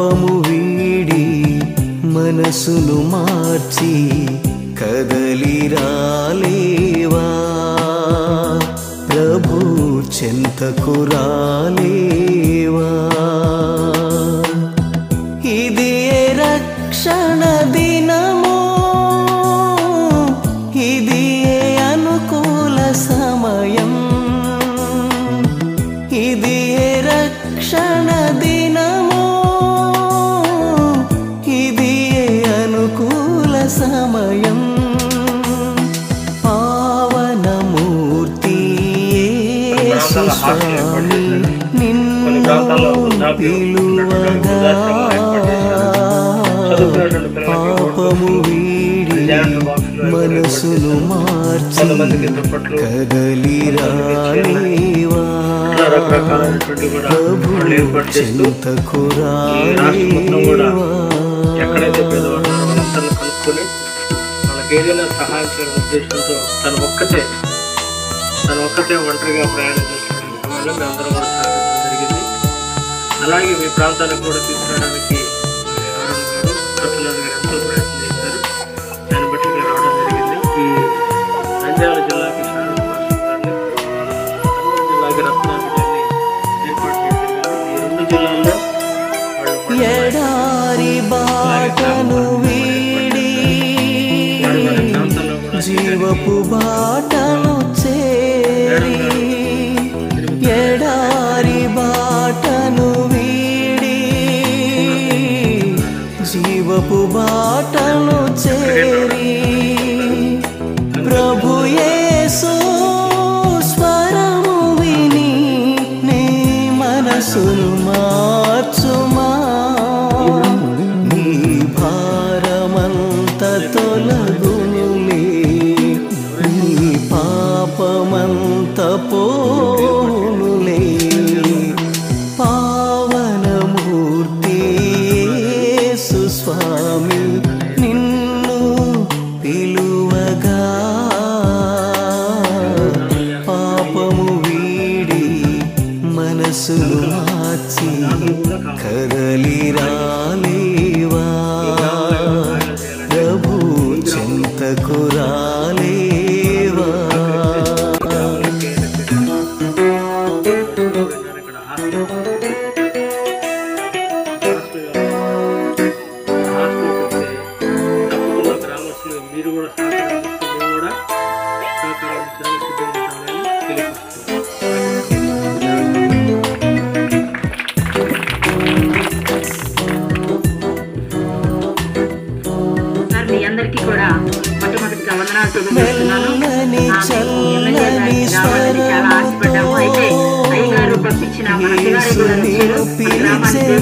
పాపము వీడి మనసును మార్చి కదలిరాలేవా ప్రభు చెంతకు రాలేవా? ఇది రక్షణ దినము? ఇది అనుకూల సమయం? ఇది రక్షణ దినము పిలువగా పాపము వీడి మనసును మార్చి కదలి ప్రభు చింతకు ఈ ఎక్కడైతే పేదవాళ్ళు కనుక్కొని వాళ్ళకి ఏదైనా సహాయం చేయడం ఉద్దేశంతో తను ఒక్కతే తను ఒక్కతే ఒంటరిగా ప్రయాణం చేస్తున్నాను మేము అందరం అలాగే మీ ప్రాంతానికి కూడా తీసుకురావడానికి ఎంతో ప్రయత్నం చేశారు. దాన్ని బట్టి ఇక్కడ రావడం జరిగింది. ఈ నంద్యాల జిల్లాకి రత్నాకర్ గారిని ఏర్పాటు చేయడం ఈ రెండు జిల్లాల్లో ఎడారి బాటను వీడి జీవపు బాటను బాటను చేరి ప్రభు యేసు స్వరము విని నీ మనసును మెల్లని ఆ, మేము ఎమ్మెల్యే చల్లని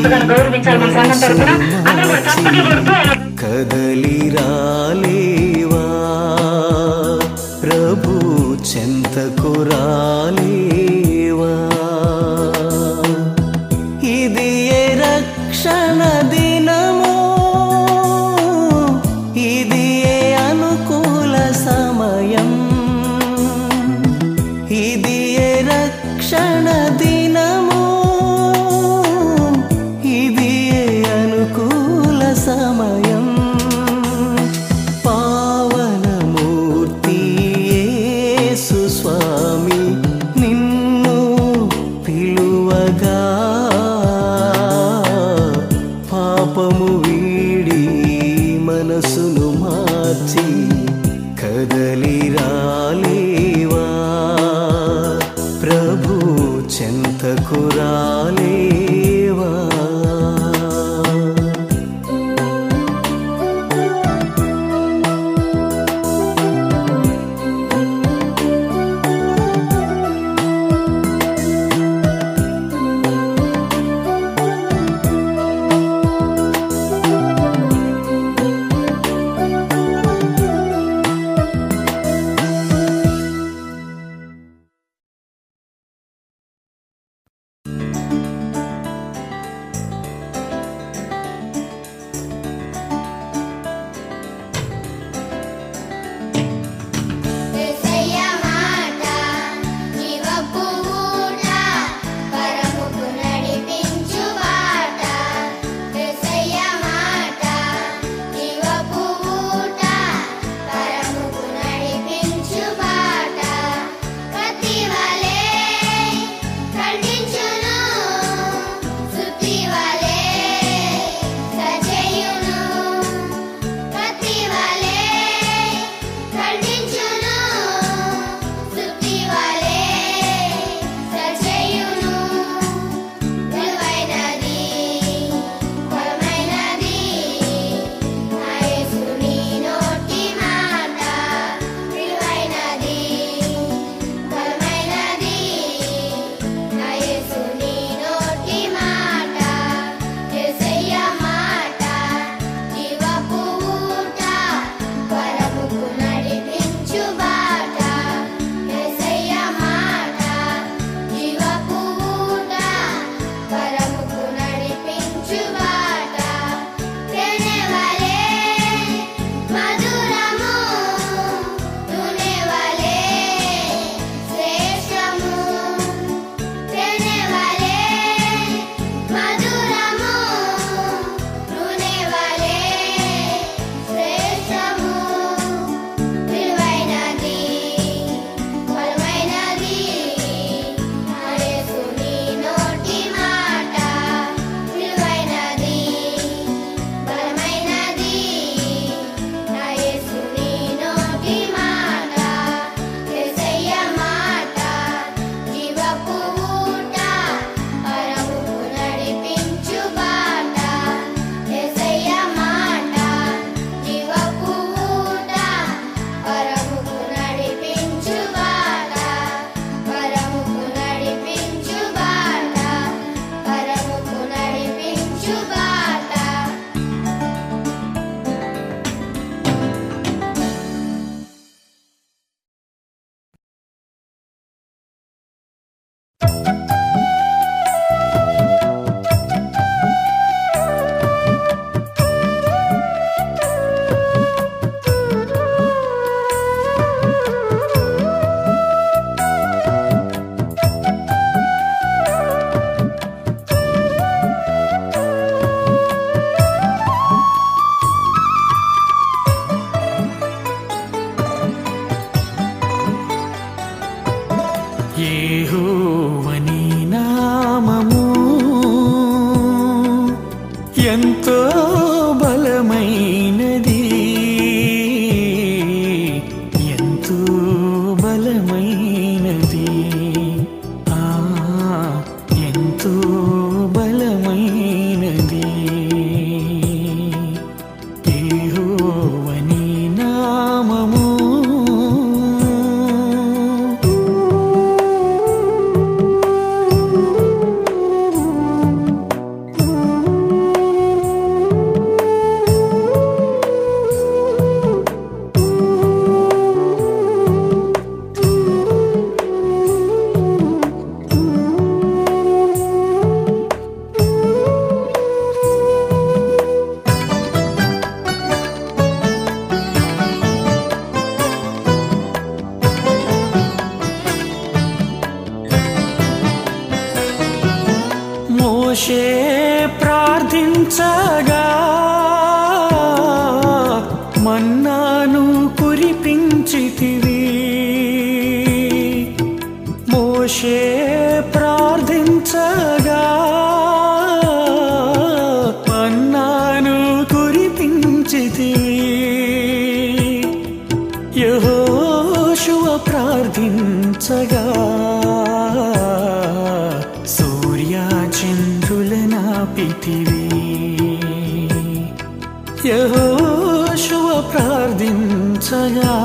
ఎంతగానో గౌరవించాలి మన సంఘం తరఫున. అందరూ కూడా చప్పట్లు కొడుతూ కదలి రాలేవా ప్రభు చెంతకు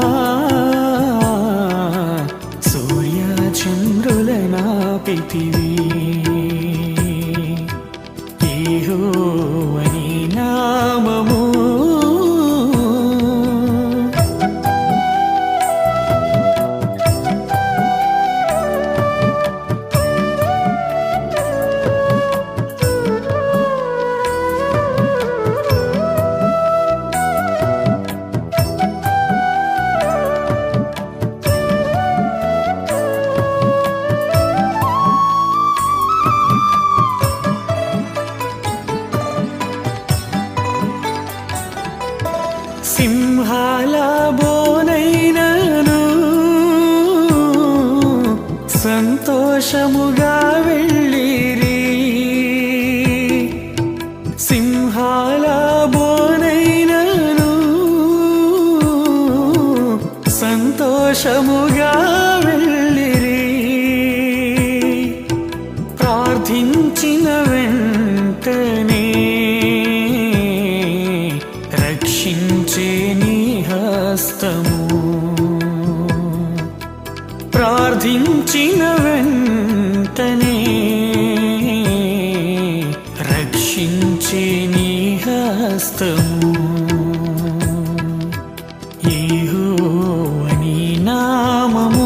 love. సంతోషముగా వెళ్ళిరి ప్రార్థించిన వెంటనే 那么。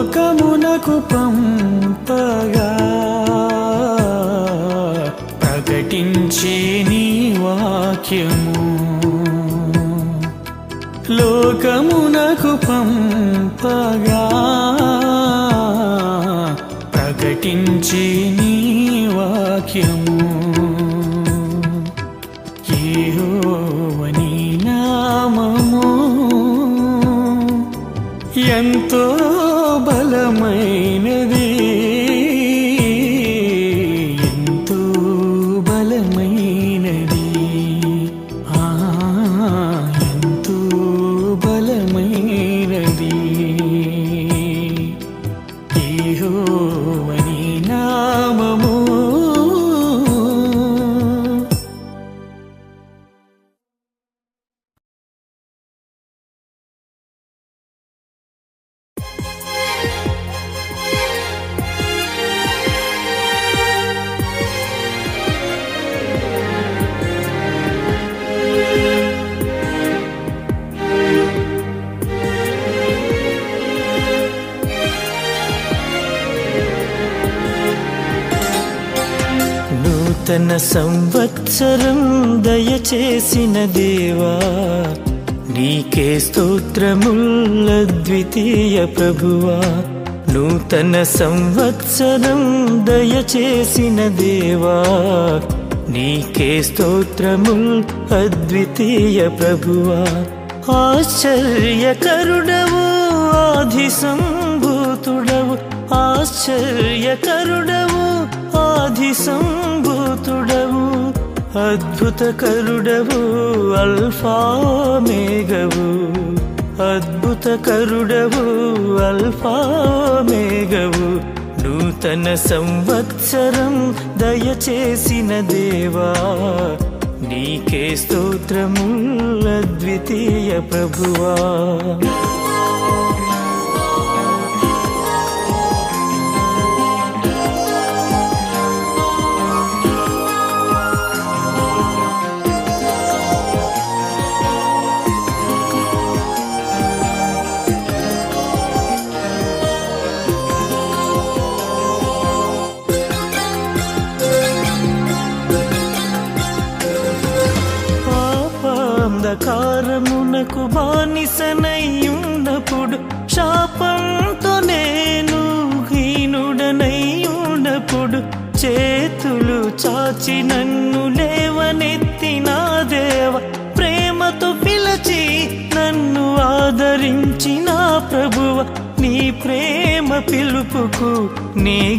లోకమునకు పంపగా. ప్రకటించే నీ వాక్యము. లోకమునకు పంపగా. ప్రకటించే నీ నూతన సంవత్సరం దయచేసిన దేవా నీకే స్తోత్రముల్ల ద్వితీయ ప్రభువా. నూతన సంవత్సరం దయచేసిన దేవా నీకే స్తోత్రముల్ అద్వితీయ ప్రభువా. ఆశ్చర్యకరుడవు ఆది సంభూతుడవు ఆశ్చర్యకరుడవు ఆది సంభూతుడవు అద్భుతకరుడవు అల్ఫా మేఘవు. అద్భుతకరుడవు అల్ఫా మేఘవు. నూతన సంవత్సరం దయచేసిన దేవా నీకే స్తోత్రముల ద్వితీయ ప్రభువా. బానిసనయ్యున్నప్పుడు శాపంతో నేను హీనుడనయ్యున్నప్పుడు చేతులు చాచి నన్ను లేవనెత్తిన దేవ ప్రేమతో పిలచి నన్ను ఆదరించిన ప్రభువ నీ ప్రేమ పిలుపుకు నీ